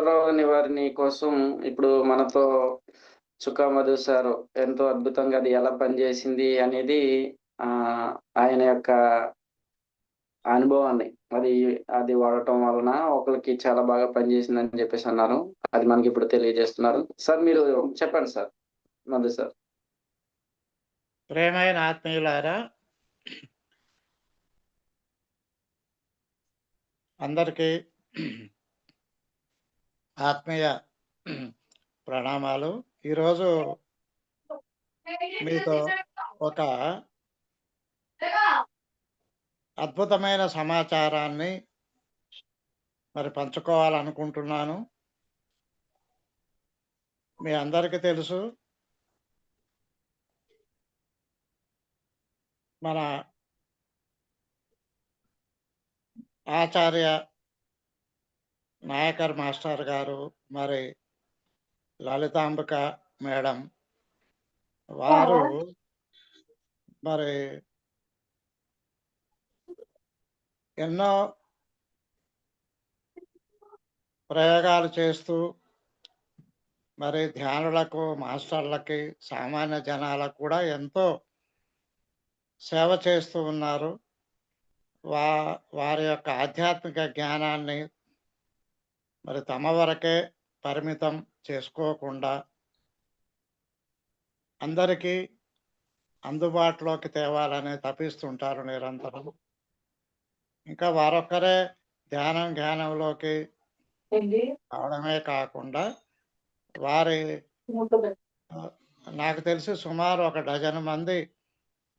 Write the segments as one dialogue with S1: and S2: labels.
S1: మూలరోగ వారిని కోసం ఇప్పుడు మనతో చుక్కా మధు సార్ ఎంతో అద్భుతంగా అది ఎలా పనిచేసింది అనేది ఆ, ఆయన యొక్క అనుభవాన్ని అది అది వాడటం వలన ఒకరికి చాలా బాగా పనిచేసిందని చెప్పేసి అన్నారు. అది మనకి ఇప్పుడు తెలియజేస్తున్నారు. సార్ మీరు చెప్పండి సార్. మధు సార్.
S2: ప్రేమైన ఆత్మీయులారా అందరికీ ఆత్మీయ ప్రణామాలు. ఈరోజు మీతో ఒక అద్భుతమైన సమాచారాన్ని మరి పంచుకోవాలనుకుంటున్నాను. మీ అందరికీ తెలుసు మన ఆచార్య నాయకర్ మాస్టర్ గారు మరి లలితాంబిక మేడం వారు మరి ఎన్నో ప్రయోగాలు చేస్తూ మరి ధ్యానులకు మాస్టర్లకి సామాన్య జనాలకు కూడా ఎంతో సేవ చేస్తూ ఉన్నారు. వా వారి యొక్క ఆధ్యాత్మిక జ్ఞానాన్ని మరి తమ వరకే పరిమితం చేసుకోకుండా అందరికీ అందుబాటులోకి తేవాలని తప్పిస్తుంటారు నిరంతరం. ఇంకా వారొక్కరే ధ్యానం జ్ఞానంలోకి అవడమే కాకుండా వారి నాకు తెలిసి సుమారు ఒక డజన్ మంది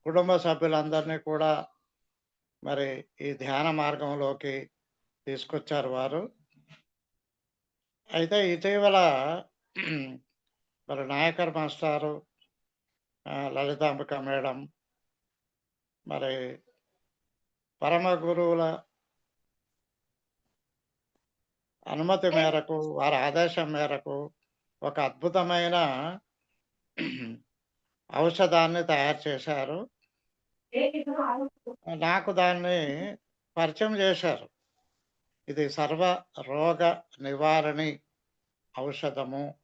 S2: కుటుంబ సభ్యులందరినీ కూడా మరి ఈ ధ్యాన మార్గంలోకి తీసుకొచ్చారు వారు. అయితే ఇటీవల మరి నాయకర్ మాస్టారు లలితాంబిక మేడం మరి పరమ గురువుల అనుమతి మేరకు వారి ఆదేశం మేరకు ఒక అద్భుతమైన ఔషధాన్ని తయారు చేశారు. నాకు దాన్ని పరిచయం చేశారు. ఇది సర్వ రోగ నివారణి ఔషధము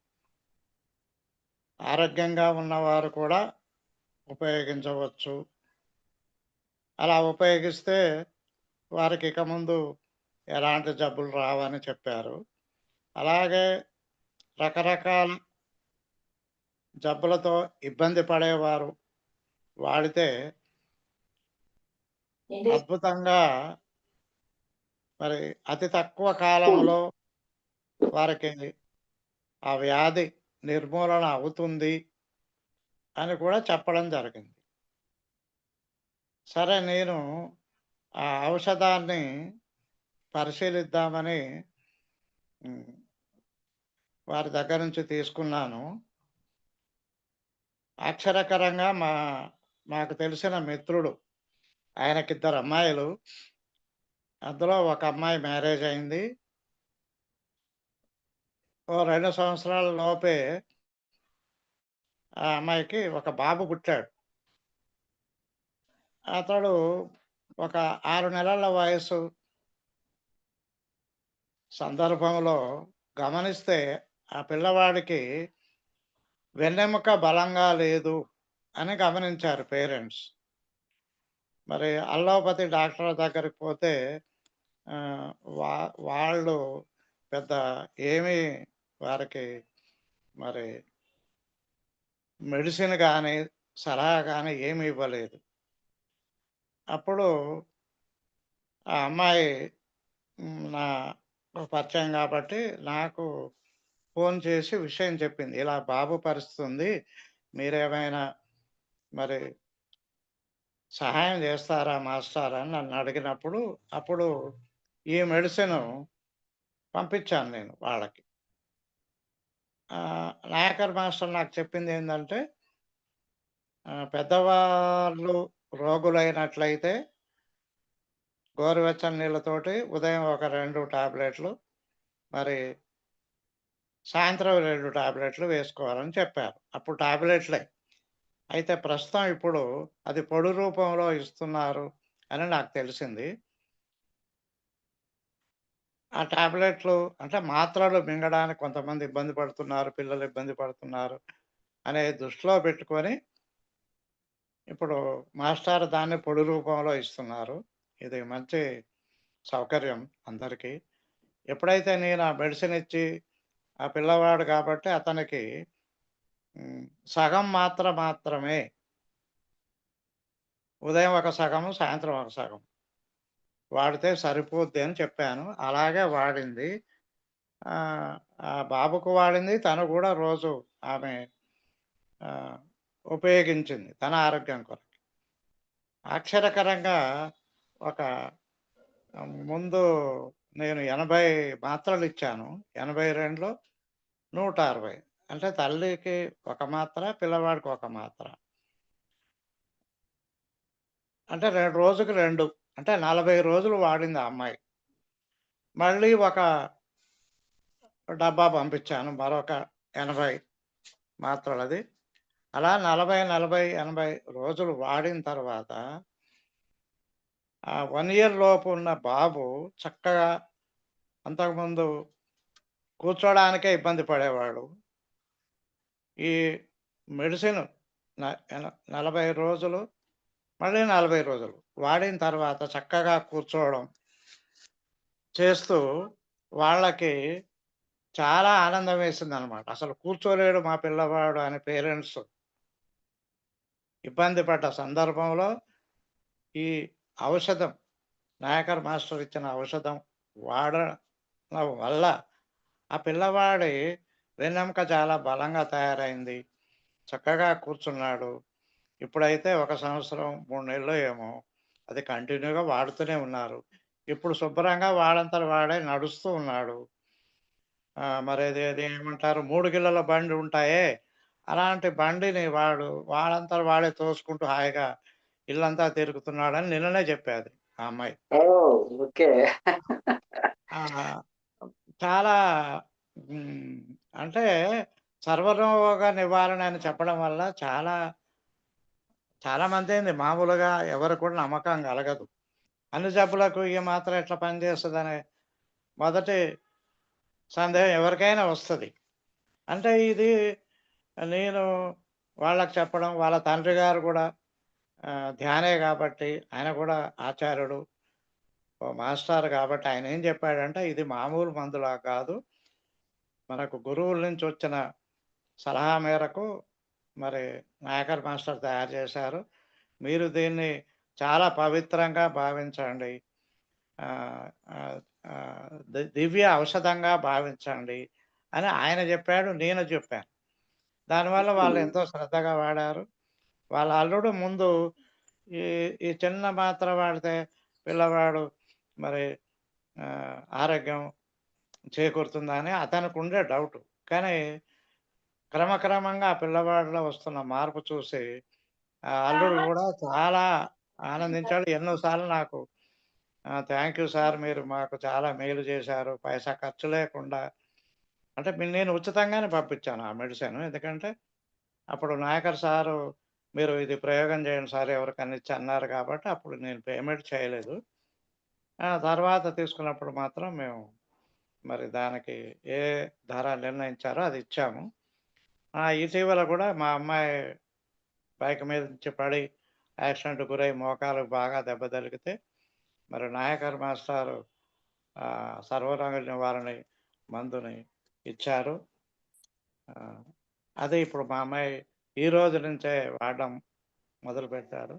S2: ఆరోగ్యంగా ఉన్నవారు కూడా ఉపయోగించవచ్చు. అలా ఉపయోగిస్తే వారికి ఇక ముందు ఎలాంటి జబ్బులు రావని చెప్పారు. అలాగే రకరకాల జబ్బులతో ఇబ్బంది పడేవారు వాడితే అద్భుతంగా మరి అతి తక్కువ కాలంలో వారికి ఆ వ్యాధి నిర్మూలన అవుతుంది అని కూడా చెప్పడం జరిగింది. సరే నేను ఆ ఔషధాన్ని పరిశీలిద్దామని వారి దగ్గర నుంచి తీసుకున్నాను. అక్షరకరంగా మా మాకు తెలిసిన మిత్రుడు ఆయనకి ఇద్దరు అమ్మాయిలు. అందులో ఒక అమ్మాయి మ్యారేజ్ అయింది. ఓ రెండు సంవత్సరాల లోపే ఆ అమ్మాయికి ఒక బాబు పుట్టాడు. అతడు ఒక ఆరు నెలల వయసు సందర్భంలో గమనిస్తే ఆ పిల్లవాడికి వెన్నెముక బలంగా లేదు అని గమనించారు పేరెంట్స్. మరి అల్లోపతి డాక్టర్ దగ్గరికి పోతే వా వాళ్ళు పెద్ద ఏమీ వారికి మరి మెడిసిన్ కానీ సలహా కానీ ఏమి ఇవ్వలేదు. అప్పుడు ఆ అమ్మాయి నా పరిచయం కాబట్టి నాకు ఫోన్ చేసి విషయం చెప్పింది. ఇలా బాబు పరిస్థితి ఉంది మీరేమైనా మరి సహాయం చేస్తారా మాస్టర్? అని నన్ను అడిగినప్పుడు అప్పుడు ఈ మెడిసిన్ పంపించాను నేను వాళ్ళకి. నాయకర్ మాస్టర్ నాకు చెప్పింది ఏంటంటే పెద్దవాళ్ళు రోగులైనట్లయితే గోరువెచ్చని నీళ్ళతోటి ఉదయం ఒక రెండు టాబ్లెట్లు మరి సాయంత్రం రెండు టాబ్లెట్లు వేసుకోవాలని చెప్పారు. అప్పుడు టాబ్లెట్లే. అయితే ప్రస్తుతం ఇప్పుడు అది పొడి రూపంలో ఇస్తున్నారు అని నాకు తెలిసింది. ఆ టాబ్లెట్లు అంటే మాత్రలు మింగడానికి కొంతమంది ఇబ్బంది పడుతున్నారు. పిల్లలు ఇబ్బంది పడుతున్నారు. అనే దృష్టిలో పెట్టుకొని ఇప్పుడు మాస్టారు దాన్ని పొడి రూపంలో ఇస్తున్నారు. ఇది మంచి సౌకర్యం అందరికీ. ఎప్పుడైతే నేను ఆ మెడిసిన్ ఇచ్చి, ఆ పిల్లవాడు కాబట్టి అతనికి సగం మాత్ర మాత్రమే. ఉదయం ఒక సగము, సాయంత్రం ఒక సగం. వాడితే సరిపోద్ది అని చెప్పాను. అలాగే వాడింది. ఆ బాబుకు వాడింది. తను కూడా రోజు ఆమె ఉపయోగించింది. తన ఆరోగ్యం కొరకు. అక్షరకరంగా ఒక ముందు నేను ఎనభై మాత్రలు ఇచ్చాను ఎనభై రెండులో నూట అరవై అంటే తల్లికి ఒక మాత్ర, పిల్లవాడికి ఒక మాత్ర. అంటే రెండు రోజుకి రెండు అంటే 40 రోజులు వాడింది ఆ అమ్మాయి. మళ్ళీ ఒక డబ్బా పంపించాను. మరొక 80 మాత్రలది. అలా 40, 40, 80 రోజులు వాడిన తర్వాత ఆ వన్ ఇయర్ లోపు ఉన్న బాబు చక్కగా అంతకుముందు కూర్చోడానికే ఇబ్బంది పడేవాడు. ఈ మెడిసిన్ నలభై ఎన 40 రోజులు, మళ్ళీ 40 రోజులు వాడిన తర్వాత చక్కగా కూర్చోవడం చేస్తూ వాళ్ళకి చాలా ఆనందం వేసిందనమాట. అసలు కూర్చోలేడు మా పిల్లవాడు అని పేరెంట్స్ ఇబ్బంది పడ్డ సందర్భంలో ఈ ఔషధం నాయకర్ మాస్టర్ ఇచ్చిన ఔషధం వాడడం వల్ల ఆ పిల్లవాడి వెన్నెముక చాలా బలంగా తయారైంది. చక్కగా కూర్చున్నాడు. ఇప్పుడైతే ఒక సంవత్సరం, మూడు నెలలో ఏమో అది కంటిన్యూగా వాడుతూనే ఉన్నారు. ఇప్పుడు శుభ్రంగా వాడంతట వాడే నడుస్తూ ఉన్నాడు. మరది అది ఏమంటారు 3 గిల్లల బండి ఉంటాయే, అలాంటి బండిని వాడు వాడంతట వాడే తోసుకుంటూ హాయిగా ఇల్లంతా తిరుగుతున్నాడని నిన్ననే చెప్పాది ఆ అమ్మాయి. చాలా. అంటే సర్వరోగ నివారణ అని చెప్పడం వల్ల చాలా చాలా మందైంది మామూలుగా ఎవరు కూడా నమ్మకం కలగదు. అన్ని జబ్బులకు ఇక మాత్రం ఎట్లా పనిచేస్తదనే మొదటి సందేహం ఎవరికైనా వస్తుంది అంటే ఇది నేను వాళ్ళకి చెప్పడం, వాళ్ళ తండ్రి గారు కూడా ధ్యానే కాబట్టి ఆయన కూడా ఆచార్యుడు. మాస్టర్ మాస్టారు కాబట్టి ఆయన ఏం చెప్పాడంటే, ఇది మామూలు మందులా కాదు. మనకు గురువుల నుంచి వచ్చిన సలహా మేరకు మరి నాయకర్ మాస్టర్ తయారు చేశారు. మీరు దీన్ని చాలా పవిత్రంగా భావించండి. దివ్య ఔషధంగా భావించండి అని ఆయన చెప్పాడు. నేను చెప్పాను. దానివల్ల వాళ్ళు. ఎంతో శ్రద్ధగా వాడారు. వాళ్ళ అల్లుడు ముందు ఈ ఈ చిన్న మాత్ర వాడితే పిల్లవాడు మరి ఆరోగ్యం చేకూరుతుందా అని అతనికుండే డౌటు. కానీ క్రమక్రమంగా ఆ పిల్లవాడిలో వస్తున్న మార్పు చూసి అల్లుడు కూడా చాలా ఆనందించాడు. ఎన్నో సార్లు నాకు థాంక్ యూ సార్ మీరు మాకు చాలా మేలు చేశారు. పైసా ఖర్చు లేకుండా అంటే నేను ఉచితంగానే పంపించాను ఆ మెడిసిన్. ఎందుకంటే అప్పుడు నాయకర్ సారు మీరు ఇది ప్రయోగం చేయండి సార్ ఎవరికన్నా ఇచ్చి అన్నారు కాబట్టి అప్పుడు నేను పేమెంట్ చేయలేదు. తర్వాత తీసుకున్నప్పుడు మాత్రం మేము మరి దానికి ఏ ధర నిర్ణయించారో అది ఇచ్చాము. ఆ! ఇటీవల కూడా మా అమ్మాయి బైక్ మీద నుంచి పడి యాక్సిడెంట్ గురై మోకాలు బాగా దెబ్బ తగిలితే మరి నాయకర్ మాస్టారు సర్వరంగ నివారణ మందుని ఇచ్చారు. అదే ఇప్పుడు మా అమ్మాయి ఈ రోజు నుంచే వాడడం మొదలుపెట్టారు.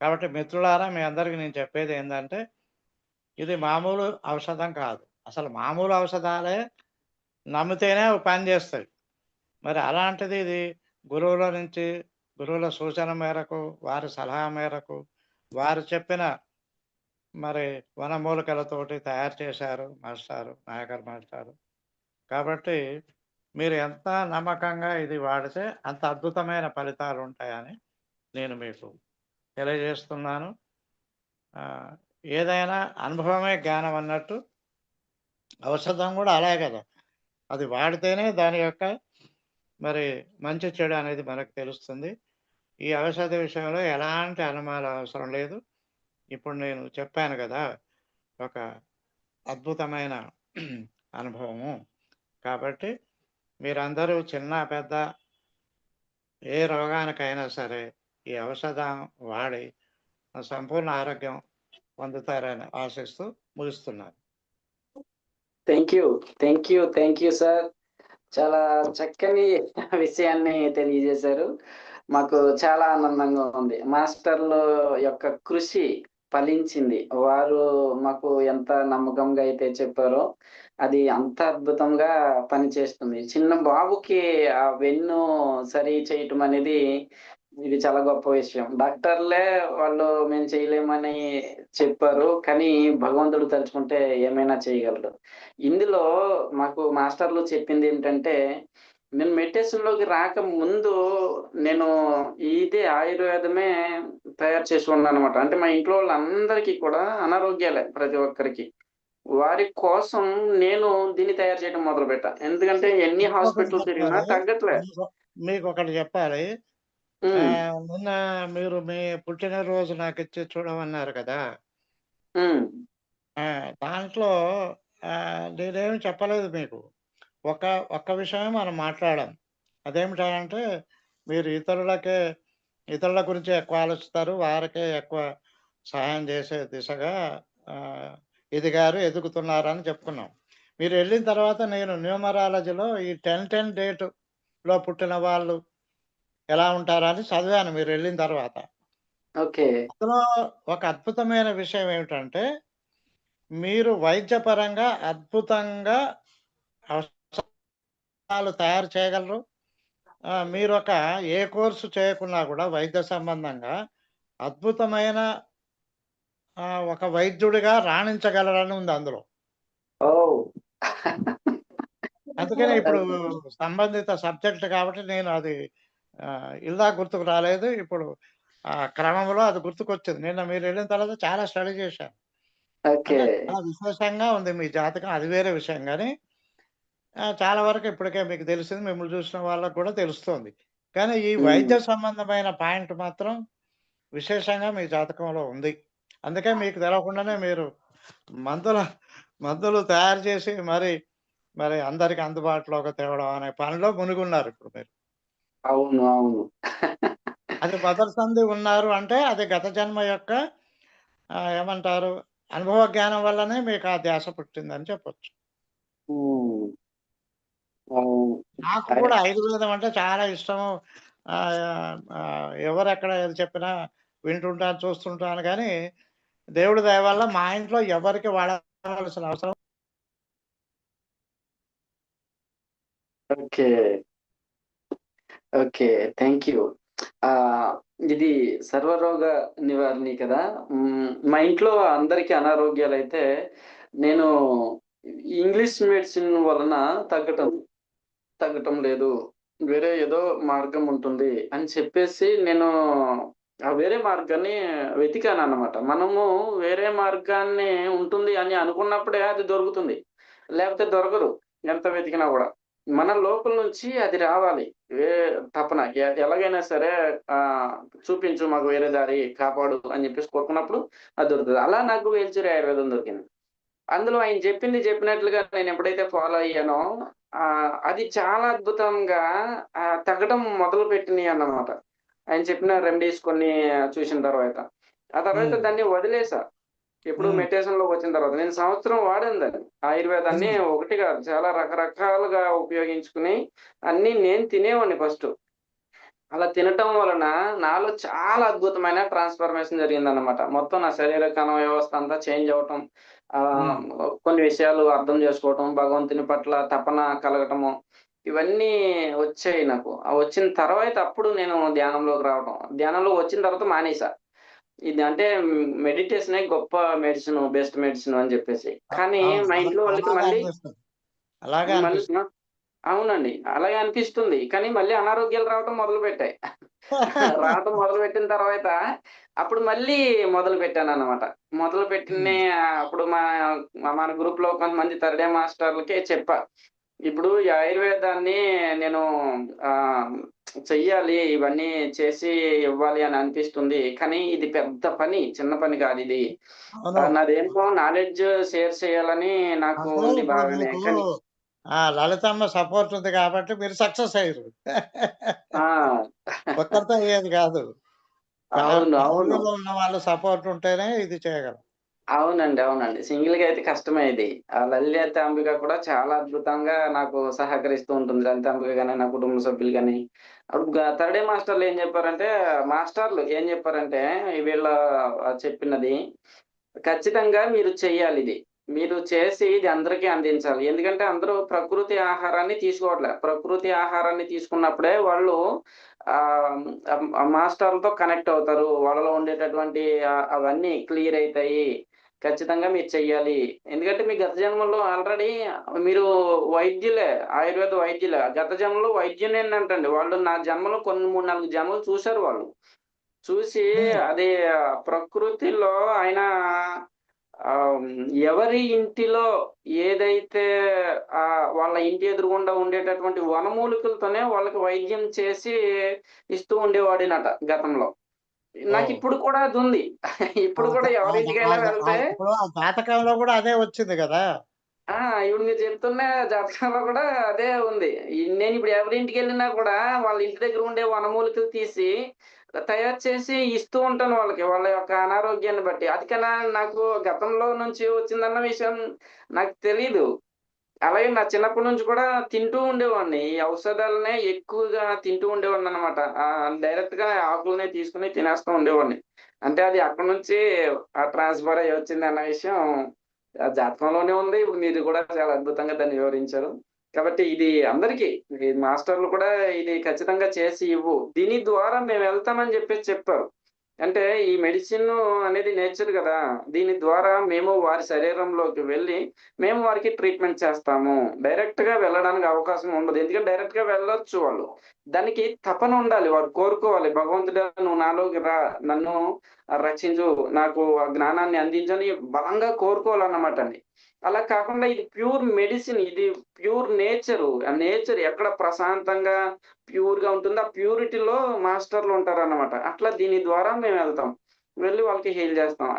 S2: కాబట్టి మిత్రులారా మీ అందరికీ నేను చెప్పేది ఏంటంటే ఇది మామూలు ఔషధం కాదు. అసలు మామూలు ఔషధాలే నమ్మితేనే పని చేస్తాయి మరి అలాంటిది ఇది గురువుల నుంచి గురువుల సూచన మేరకు, వారి సలహా మేరకు, వారు చెప్పిన మరి వనమూలికలతోటి తయారు చేశారు మాస్టారు, నాయకర్ మాస్టారు. కాబట్టి మీరు ఎంత నమ్మకంగా ఇది వాడితే అంత అద్భుతమైన ఫలితాలు ఉంటాయని నేను మీకు తెలియజేస్తున్నాను. ఏదైనా అనుభవమే జ్ఞానం అన్నట్టు ఔషధం కూడా అలాగే కదా! అది వాడితేనే దాని యొక్క మరి మంచి చెడు అనేది మనకు తెలుస్తుంది. ఈ ఔషధ విషయంలో ఎలాంటి అనుమానం అవసరం లేదు. ఇప్పుడు నేను చెప్పాను కదా ఒక అద్భుతమైన అనుభవము. కాబట్టి మీరందరూ చిన్న, పెద్ద ఏ రోగానికైనా సరే ఈ ఔషధం వాడి సంపూర్ణ ఆరోగ్యం పొందుతారని ఆశిస్తూ ముగిస్తున్నాను.
S1: Thank you. Thank you. Thank you sir. చాలా చక్కని విషయాన్ని తెలియజేశారు. మాకు చాలా ఆనందంగా ఉంది. మాస్టర్‌లు యొక్క కృషి ఫలించింది. వారు మాకు ఎంత నమ్మకంగా అయితే చెప్పారో, అది అంత అద్భుతంగా పనిచేస్తుంది. చిన్న బాబుకి ఆ వెన్ను సరి చేయటం అనేది ఇది చాలా గొప్ప విషయం. డాక్టర్లే వాళ్ళు మేము చేయలేమని చెప్పారు. కానీ భగవంతుడు తలుచుకుంటే ఏమైనా చేయగలడు. ఇందులో మాకు మాస్టర్‌లు చెప్పిందేంటంటే, నేను మెడిటేషన్‌లోకి రాకముందు నేను ఇదే ఆయుర్వేదమే తయారు చేసి ఉన్నాననమాట. అంటే మా ఇంట్లో వాళ్ళందరికీ కూడా అనారోగ్యాలే ప్రతి ఒక్కరికి. వారి కోసం నేను దీన్ని తయారు చేయడం మొదలుపెట్టా. ఎందుకంటే ఎన్ని హాస్పిటల్ తిరిగినా. తగ్గట్లే.
S2: మీకు మీకొకటి చెప్పాలి. నిన్న మీరు మీ పుట్టినరోజు నాకిచ్చి చూడమన్నారు కదా! ఆ! దాంట్లో నేనేమి చెప్పలేదు మీకు. ఒక ఒక్క విషయమే మనం మాట్లాడాం. అదేమిటనంటే మీరు ఇతరులకే ఇతరుల గురించే ఎక్కువ ఆలోచిస్తారు. వారికే ఎక్కువ సహాయం చేసే దిశగా ఆహ్, ఎదిగారు, ఎదుగుతున్నారని చెప్పుకున్నాం. మీరెళ్ళిన తర్వాత నేను న్యూమరాలజీలో ఈ 10, 10 డేట్‌లో పుట్టిన వాళ్ళు ఎలా ఉంటారని చదివాను మీరెళ్ళిన తర్వాత.
S1: ఓకే.
S2: అందులో ఒక అద్భుతమైన విషయం ఏమిటంటే, మీరు వైద్యపరంగా అద్భుతంగా ఔషధాలు తయారు చేయగలరు. ఆహ్, మీరొక ఏ కోర్స్ చేయకున్నా కూడా వైద్య సంబంధంగా అద్భుతమైన ఒక వైద్యుడిగా రాణించగలరని ఉంది అందులో. అందుకనే ఇప్పుడు సంబంధిత సబ్జెక్ట్ కాబట్టి నేను అది ఇందాక గుర్తుకు రాలేదు. ఇప్పుడు ఆ క్రమంలో అది గుర్తుకొచ్చింది. నిన్న మీరెళ్ళిన తర్వాత చాలా స్టడీ చేశాను. విశేషంగా ఉంది మీ జాతకం. అది వేరే విషయం గానీ, ఆహ్, చాలా వరకు ఇప్పటికే మీకు తెలిసింది. మిమ్మల్ని చూసిన వాళ్ళకి కూడా తెలుస్తోంది. కానీ ఈ. వైద్య సంబంధమైన పాయింట్ మాత్రం విశేషంగా మీ జాతకంలో ఉంది. అందుకే మీకు తెలవకుండానే మీరు మందుల మందులు తయారు చేసి మరి, మరి అందరికి అందుబాటులోకి తేవడం అనే పనిలో మునిగున్నారు ఇప్పుడు మీరు.
S1: అవును. అవును.
S2: అది మొదటి సంధి ఉన్నారు అంటే అది గత జన్మ యొక్క ఏమంటారు అనుభవ జ్ఞానం వల్లనే మీకు ఆ ధ్యాస పుట్టిందని చెప్పొచ్చు.
S1: అవును.
S2: నాకు. కూడా ఆయుర్వేదం అంటే చాలా ఇష్టము. ఆహ్, ఎవరెక్కడ ఏది చెప్పినా వింటుంటాను, చూస్తుంటాను గానీ, దేవుడి దయ వల్ల మా ఇంట్లో ఎవరికీ వాడవలసిన అవసరం
S1: ఓకే. ఓకే. Thank you. ఆ ఇది సర్వరోగ నివారణి కదా! మా ఇంట్లో అందరికి అయితే నేను ఇంగ్లీష్ మెడిసిన్ వలన తగ్గటం తగ్గటం లేదు. వేరే ఏదో మార్గం ఉంటుంది అని చెప్పేసి నేను ఆ వేరే మార్గాన్ని వెతికాను అనమాట మనము వేరే మార్గాన్ని ఉంటుంది అని అనుకున్నప్పుడే అది దొరుకుతుంది. లేకపోతే దొరకదు. ఎంత వెతికినా కూడా మన లోపల నుంచి అది రావాలి. ఏ తపన ఎలాగైనా సరే ఆహ్, చూపించు మాకు వేరే దారి కాపాడు అని చెప్పేసి కోరుకున్నప్పుడు అది దొరుకుతది. అలా నాకు వేల్చూరి ఆయుర్వేదం దొరికింది. అందులో ఆయన చెప్పింది చెప్పినట్లుగా నేను ఎప్పుడైతే ఫాలో అయ్యానో ఆహ్, అది చాలా అద్భుతంగా తగ్గడం మొదలుపెట్టినియన్నమాట. ఆయన చెప్పిన రెమెడీస్ కొన్ని చూసిన తర్వాత. ఆ తర్వాత. దాన్ని వదిలేసా. ఎప్పుడు
S2: హ్మ్.
S1: మెడిటేషన్‌లోకొచ్చిన తర్వాత. నేను సంవత్సరం వాడాను దాన్ని. ఆయుర్వేదాన్ని. ఒకటి కాదు చాలా రకరకాలుగా ఉపయోగించుకుని అన్నీ నేను తినేవాడిని ఫస్టు. అలా తినటం వలన నాలో చాలా అద్భుతమైన ట్రాన్స్‌ఫర్మేషన్ జరిగిందన్నమాట. మొత్తం నా శరీర కణ వ్యవస్థ అంతా చేంజ్
S2: హ్మ్.
S1: కొన్ని విషయాలు అర్థం చేసుకోవటం, భగవంతుని పట్ల తపన కలగటము. ఇవన్నీ వచ్చాయి నాకు. వచ్చిన తర్వాత అప్పుడు నేను ధ్యానంలోకి రావటం. ధ్యానంలోకి వచ్చిన తర్వాత మానేసా. ఇది అంటే మెడిటేషనే గొప్ప మెడిసిను, బెస్ట్ మెడిసిన్ అని చెప్పేసి. కానీ. మా ఇంట్లో వాళ్ళకి మళ్ళీ.
S2: అలాగే!
S1: అవునండి. అలాగే అనిపిస్తుంది. కానీ మళ్ళీ అనారోగ్యాలు రావటం మొదలుపెట్టాయి. రావటం మొదలుపెట్టిన తర్వాత అప్పుడు మళ్ళీ మొదలుపెట్టానన్నమాట. మొదలుపెట్టిన
S2: హ్మ్.
S1: అప్పుడు మా మన గ్రూప్‌లో కొంతమంది థర్డ్ డే మాస్టర్‌లకే చెప్పా. ఇప్పుడు ఈ ఆయుర్వేదాన్ని నేను ఆహ్, చెయ్యాలి ఇవన్నీ చేసి ఇవ్వాలి అని అనిపిస్తుంది. కానీ ఇది పెద్ద పని. చిన్న పని కాదు ఇది. నాదేమో నాలెడ్జ్ షేర్ చేయాలని నాకు ఉంది బాగానే. కానీ
S2: ఆ లలితమ్మ సపోర్ట్ ఉంది కాబట్టి మీరు సక్సెస్ అయ్యారు.
S1: ఆ!
S2: ఒక్కరితో అయ్యేది కాదు. ఉన్న వాళ్ళ సపోర్ట్ ఉంటేనే ఇది చేయగలం.
S1: అవునండి. అవునండి. సింగిల్‌గా అయితే కష్టమే ఇది. ఆ లలితాంబిక కూడా చాలా అద్భుతంగా నాకు సహకరిస్తూ ఉంటుంది. లలితాంబిక గాని, నా కుటుంబ సభ్యులు గాని. అప్పుడు గ థర్డ్ ఏ మాస్టర్‌లు ఏం చెప్పారంటే మాస్టర్‌లు ఏం చెప్పారంటే వీళ్ళ ఆహ్, చెప్పినది ఖచ్చితంగా మీరు చెయ్యాలిది. మీరు చేసి ఇది అందరికీ అందించాలి. ఎందుకంటే అందరూ ప్రకృతి ఆహారాన్ని తీసుకోవట్లే. ప్రకృతి ఆహారాన్ని తీసుకున్నప్పుడే వాళ్ళు ఆహ్, ఆహ్, మాస్టర్‌లతో కనెక్ట్ అవుతారు. వాళ్ళలో ఉండేటటువంటి ఆహ్, అవన్నీ క్లియర్ అయితాయి. ఖచ్చితంగా మీరు చెయ్యాలి. ఎందుకంటే మీ గత జన్మలో ఆల్రెడీ మీరు వైద్యులే. ఆయుర్వేద వైద్యులే. గత జన్మలో వైద్యునేనంటండి. వాళ్ళు నా జన్మలో కొన్ని 3, 4 జన్మలు చూసారు వాళ్ళు. చూసి. అది ప్రకృతిలో ఆయన ఎవరి ఇంటిలో ఏదైతే ఆహ్, వాళ్ళ ఇంటి ఎదురుగుండా ఉండేటటువంటి వనమూలికలతోనే వాళ్ళకి వైద్యం చేసి ఇస్తూ ఉండేవాడినట గతంలో. కూడా అదుంది. ఇప్పుడు! కూడా
S2: జ ఆ
S1: ఎవరి
S2: జ ఆ
S1: ఇంటికైనా
S2: జ ఆ
S1: వెళ్తే
S2: ఇప్పుడు జాతకంలో కూడా అదే వచ్చింది గదా!
S1: ఆ! ఇప్పుడు మీరు చెప్తున్న జాతకంలో కూడా అదే ఉంది. ఈ నేనిప్పుడు ఎవరింటికెళ్ళినా కూడా వాళ్ళ ఇంటి దగ్గర ఉండే వనమూలికలు తీసి తయారు చేసి ఇస్తూ ఉంటాను వాళ్ళకి. వాళ్ళ యొక్క అనారోగ్యాన్ని బట్టి. అది కన్నా నాకు గతంలో నుంచి వచ్చిందన్న విషయం నాకు తెలీదు. అలాగే నా చిన్నప్పటి నుంచి కూడా తింటూ ఉండేవాడిని. ఈ ఔషధాలనే ఎక్కువగా తింటూ ఉండేవాడిననమాట. డైరెక్ట్ డైరెక్ట్‌గా ఆకులనే తీసుకొని తినేస్తూ ఉండేవాడిని. అంటే అది అక్కడి నుంచి ఆ ట్రాన్స్‌ఫర్ అయ్యి వచ్చింది అన్న విషయం ఆ జాతకంలోనే ఉంది. ఇప్పుడు మీరు కూడా చాలా అద్భుతంగా దాన్ని వివరించారు. కాబట్టి ఇది అందరికీ మాస్టర్‌లు కూడా ఇది ఖచ్చితంగా చేసి ఇవ్వు. దీని ద్వారా మేము వెళ్తామని చెప్పేసి చెప్పారు. అంటే ఈ మెడిసిన్ అనేది నేచర్ కదా దీని ద్వారా మేము వారి శరీరంలోకి వెళ్ళి మేము వారికి ట్రీట్మెంట్ చేస్తాము. డైరెక్ట్గా వెళ్ళడానికి అవకాశం ఉండదు. ఎందుకంటే డైరెక్ట్గా వెళ్ళొచ్చు వాళ్ళు. దానికి తపన ఉండాలి. వారు కోరుకోవాలి. భగవంతుడు నువ్వు నాలోకి రా. నన్ను రక్షించు. నాకు ఆ జ్ఞానాన్ని అందించని బలంగా కోరుకోవాలన్నమాట అండి. అలా కాకుండా ఇది ప్యూర్ మెడిసిన్. ఇది ప్యూర్ నేచరు. ఆ నేచర్ ఎక్కడ ప్రశాంతంగా, ప్యూర్‌గా ఉంటుందో ఆ ప్యూరిటీలో మాస్టర్‌లు ఉంటారన్నమాట. అట్లా దీని ద్వారా మేమెళ్తాం. వెళ్ళి వాళ్ళకి హీల్ చేస్తాం.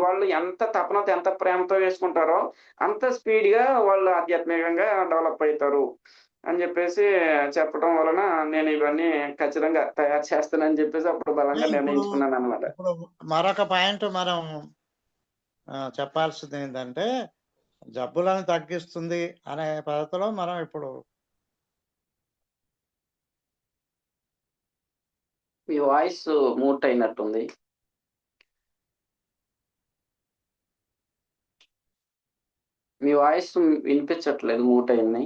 S1: వాళ్ళు ఎంత తపనతో, ఎంత ప్రేమతో వేసుకుంటారో అంత స్పీడ్‌గా వాళ్ళు ఆధ్యాత్మికంగా డెవలప్ అయితారు. అని జెప్పేసి చెప్పడం వలన నేను ఇవన్నీ ఖచ్చితంగా తయారు చేస్తానని జెప్పేసి అప్పుడు బలంగా
S2: ఇప్పుడు,
S1: నిర్ణయించుకున్నానన్నమాట.
S2: ఇప్పుడు మరొక పాయింట్ మనం ఆహ్, చెప్పాల్సిందేంటంటే జబ్బులను తగ్గిస్తుంది అనే పద్ధతిలో మనం ఇప్పుడు
S1: మీ వాయిస్ మూట్ అయినట్టుంది. మీ వాయిస్ వినిపించట్లేదు. మ్యూట్ అయింది.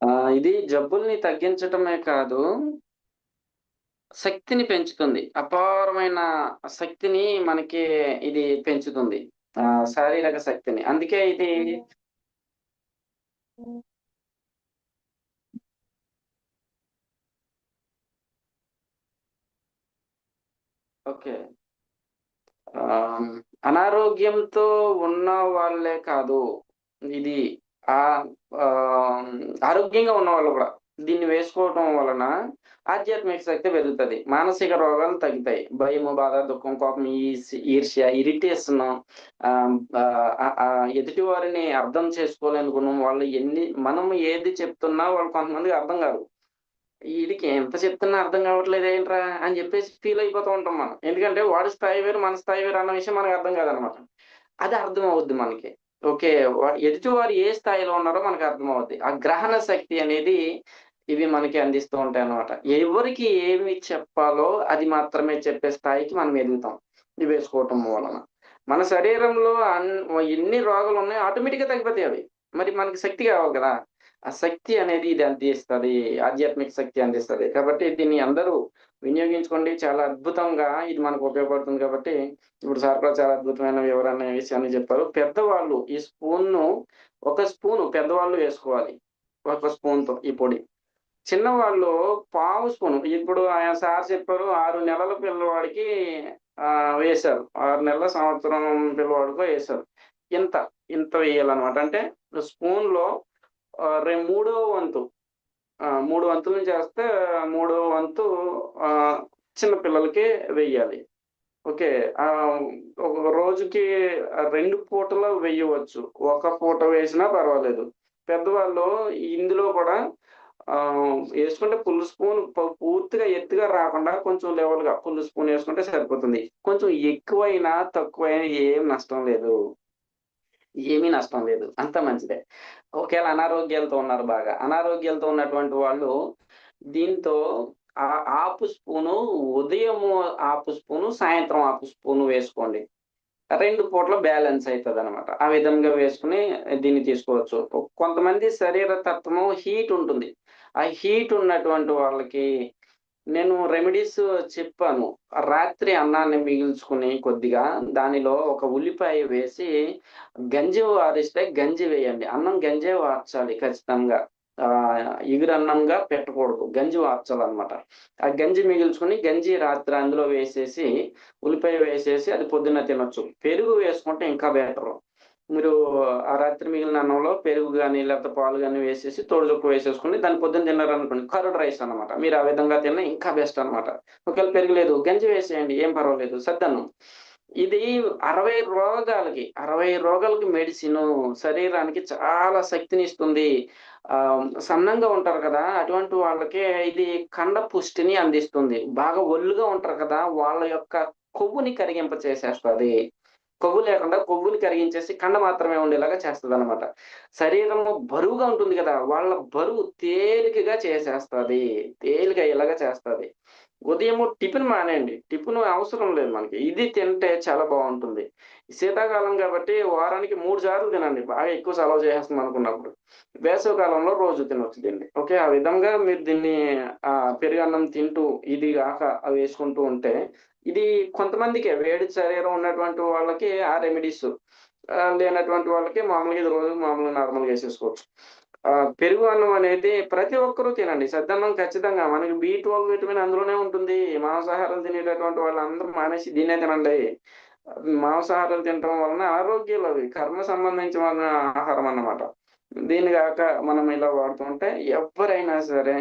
S1: ఆ! ఇది జబ్బుల్ని తగ్గించటమే కాదు శక్తిని పెంచుతుంది. అపారమైన శక్తిని మనకి ఇది పెంచుతుంది. శారీరక శక్తిని. అందుకే ఇది ఓకే. ఆ అనారోగ్యంతో ఉన్న వాళ్ళే కాదు. ఇది ఆ ఆరోగ్యంగా ఉన్న వాళ్ళు కూడా దీన్ని వేసుకోవటం వలన ఆధ్యాత్మిక శక్తి పెరుగుతది. మానసిక రోగాలు తగ్గుతాయి. భయము, బాధ, దుఃఖం, కోపం, ఈర్ష్య, ఇరిటేషన్ ఎదుటి వారిని అర్థం చేసుకోలేని గుణం వాళ్ళు ఎన్ని మనం ఏది చెప్తున్నా వాళ్ళు కొంతమందికి అర్థం కాదు. వీడికి ఎంత చెప్తున్నా అర్థం కావట్లేదు ఏంట్రా అని చెప్పేసి ఫీల్ అయిపోతూ ఉంటాం మనం. ఎందుకంటే వాడి స్థాయి వేరు, మన స్థాయి వేరు అన్న విషయం మనకు అర్థం కాదనమాట. అది అర్థం అవుద్ది మనకి. ఓకే. ఎదుటివారు ఏ స్థాయిలో ఉన్నారో మనకు అర్థమవుద్ది. ఆ గ్రహణ శక్తి అనేది ఇవి మనకి అందిస్తూ ఉంటాయి అన్నమాట ఎవరికి ఏమి చెప్పాలో అది మాత్రమే చెప్పే స్థాయికి మనం ఎదుగుతాం. ఇవి వేసుకోవటం వలన. మన శరీరంలో అన్ ఎన్ని రోగాలున్నాయో ఆటోమేటిక్‌గా తగ్గిపోతాయి అవి. మరి మనకి శక్తి కావాలి కదా! ఆ శక్తి అనేది ఇది అందిస్తుంది ఆధ్యాత్మిక శక్తి అందిస్తుంది కాబట్టి దీన్ని అందరూ వినియోగించుకోండి. చాలా అద్భుతంగా ఇది మనకు ఉపయోగపడుతుంది కాబట్టి ఇప్పుడు సార్ కూడా చాలా అద్భుతమైన వివరణ విషయాన్ని చెప్పారు. పెద్దవాళ్ళు ఈ స్పూన్‌ను ఒక స్పూన్ పెద్దవాళ్ళు వేసుకోవాలి. ఒక స్పూన్‌తో ఈ పొడి. చిన్నవాళ్ళు పావు స్పూన్ ఇప్పుడు ఆయన సార్ చెప్పారు ఆరు నెలల పిల్లవాడికి వేశారు ఆరు నెలల సంవత్సరం పిల్లవాడికో వేశారు ఇంత ఇంత వేయాలన్నమాట అంటే స్పూన్లో రే మూడో వంతు. మూడు వంతులను చేస్తే మూడో వంతు చిన్న పిల్లలకి వెయ్యాలి. ఓకే ఒక రోజుకి రెండు పూటలు వేయవచ్చు ఒక పూట వేసినా పర్వాలేదు. పెద్దవాళ్ళు ఇందులో కూడా వేసుకుంటే పుల్ స్పూన్ పూర్తిగా ఎత్తుగా రాకుండా కొంచెం లెవెల్గా పుల్ స్పూన్ వేసుకుంటే సరిపోతుంది. కొంచెం ఎక్కువైనా తక్కువైనా ఏం నష్టం లేదు. ఏమీ నష్టం లేదు. అంత మంచిదే. ఒకవేళ అనారోగ్యాలతో ఉన్నారు బాగా. అనారోగ్యాలతో ఉన్నటువంటి వాళ్ళు దీంతో ఆ ఆపు స్పూను ఉదయము ఆపు స్పూను సాయంత్రం ఆపు స్పూను వేసుకోండి. రెండు పూట్ల బ్యాలెన్స్ అవుతుంది అనమాట ఆ విధంగా వేసుకుని దీన్ని తీసుకోవచ్చు. కొంతమంది శరీర తత్వము హీట్ ఉంటుంది. ఆ హీట్ ఉన్నటువంటి వాళ్ళకి నేను రెమెడీస్ చెప్పాను. రాత్రి అన్నాన్ని మిగిల్చుకుని కొద్దిగా దానిలో ఒక ఉల్లిపాయ వేసి గంజి వారిస్తే గంజి వేయండి. అన్నం గంజే వార్చాలి ఖచ్చితంగా. ఆ ఎగురు పెట్టకూడదు. గంజి వార్చాలన్నమాట. ఆ గంజి మిగిల్చుకుని గంజి రాత్రి అందులో వేసేసి ఉల్లిపాయ వేసేసి అది పొద్దున్న తినొచ్చు. పెరుగు వేసుకుంటే ఇంకా బెటర్. మీరు ఆ రాత్రి మిగిలిన అన్నంలో పెరుగు కానీ లేకపోతే పాలు కానీ వేసేసి తోడుచొక్కు వేసేసుకుని దాన్ని పొద్దున్న తిన్నారనుకోండి కర్డ్ రైస్ అన్నమాట. మీరు ఆ విధంగా తిన్నా ఇంకా బెస్ట్ అన్నమాట. ఒకవేళ పెరుగులేదు గంజి వేసేయండి ఏం పర్వాలేదు సద్దన్నం ఇది అరవై రోగాలకి అరవై రోగాలకి మెడిసిన్ శరీరానికి చాలా శక్తిని ఇస్తుంది ఆ సన్నంగా ఉంటారు కదా అటువంటి వాళ్ళకి ఇది కండ పుష్టిని అందిస్తుంది. బాగా ఒళ్ళుగా ఉంటారు కదా వాళ్ళ యొక్క కొవ్వుని కరిగింప చేసేస్తుంది కొవ్వు లేకుండా కొవ్వుని కరిగించేసి కండ మాత్రమే ఉండేలాగా చేస్తుంది అనమాట శరీరము బరువుగా ఉంటుంది కదా వాళ్ళ బరువు తేలికగా చేసేస్తుంది తేలిక అయ్యేలాగా చేస్తుంది. ఉదయం టిఫిన్ మానేయండి టిఫిన్ అవసరం లేదు మనకి ఇది తింటే చాలా బాగుంటుంది. శీతాకాలం కాబట్టి వారానికి మూడు సార్లు తినండి బాగా ఎక్కువ సెలవు చేసేస్తుంది అనుకున్నప్పుడు. వేసవి కాలంలో రోజు తినొచ్చు దీన్ని ఓకే? ఆ విధంగా మీరు దీన్ని ఆ పెరుగన్నం తింటూ ఇది కాక అవి వేసుకుంటూ ఉంటే ఇది కొంతమందికి వేడి శరీరం ఉన్నటువంటి వాళ్ళకి ఆ రెమెడీస్ లేనటువంటి వాళ్ళకి మామూలుగా ఇది రోజు మామూలుగా నార్మల్గా వేసేసుకోవచ్చు పెరుగు అన్నం అనేది ప్రతి ఒక్కరూ తినండి. సద్దన్నం ఖచ్చితంగా. మనకి బి ట్వెల్వ్ విటమిన్ అందులోనే ఉంటుంది. మాంసాహారం తినేటటువంటి వాళ్ళందరూ మానేసి దీన్నే తినండి. మాంసాహారాలు తినడం వలన ఆరోగ్యాలు అవి కర్మ సంబంధించిన ఆహారం అన్నమాట. దీని కాక మనం ఇలా వాడుతుంటే ఎవరైనా సరే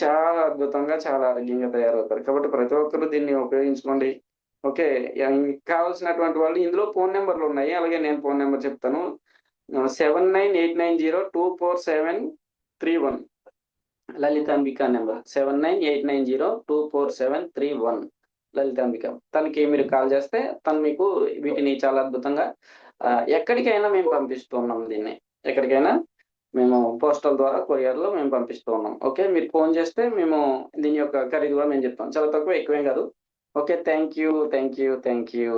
S1: చాలా అద్భుతంగా చాలా ఆరోగ్యంగా తయారవుతారు. కాబట్టి ప్రతి ఒక్కరు దీన్ని ఉపయోగించుకోండి. ఓకే కావాల్సినటువంటి వాళ్ళు ఇందులో ఫోన్ నెంబర్లు ఉన్నాయి. అలాగే నేను ఫోన్ నెంబర్ చెప్తాను. Seven nine eight nine zero two four seven three one. Lalithambika number. Seven nine eight nine zero two four seven three one. Lalithambika తనకి మీరు కాల్ చేస్తే తను మీకు వీటిని చాలా అద్భుతంగా ఎక్కడికైనా మేము పంపిస్తున్నాం దీన్ని. ఎక్కడికైనా? మేము పోస్టల్ ద్వారా కొరియర్లో మేము పంపిస్తూ ఉన్నాం ఓకే? మీరు ఫోన్ చేస్తే మేము దీని యొక్క ఖరీదు కూడా మేము చెప్తాం. చాలా తక్కువ ఎక్కువేం కాదు. Okay? Thank you thank you thank you